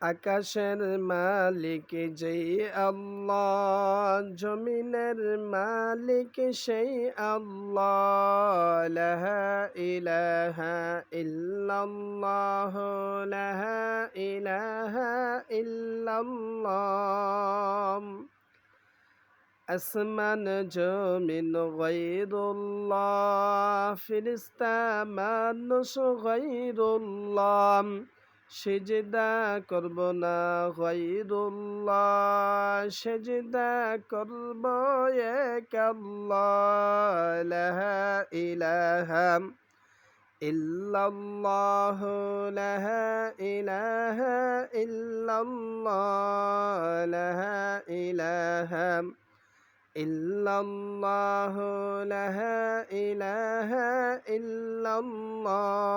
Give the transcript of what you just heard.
আকাশের মালিক যেই আল্লাহ, জমিনের মালিক সেই আল্লাহ। লাহা ইলাহা ইল্লাল্লাহ, লাহা ইলাহা ইল্লাল্লাহ। আসমান, জমিন গৈরুল্লাহ ফিরিস্তা মানুষ গৈরুল্লাহ সেজদা করব না গৈরুল্লাহ সেজদা করব এক আল্লাহ লাহা ইলাহা ইল্লাল্লাহ লাহা ইলাহা ইল্লাল্লাহ লাহা ইলাহা ইল্লাল্লাহ লাহা ইলাহা ইল্লাল্লাহ।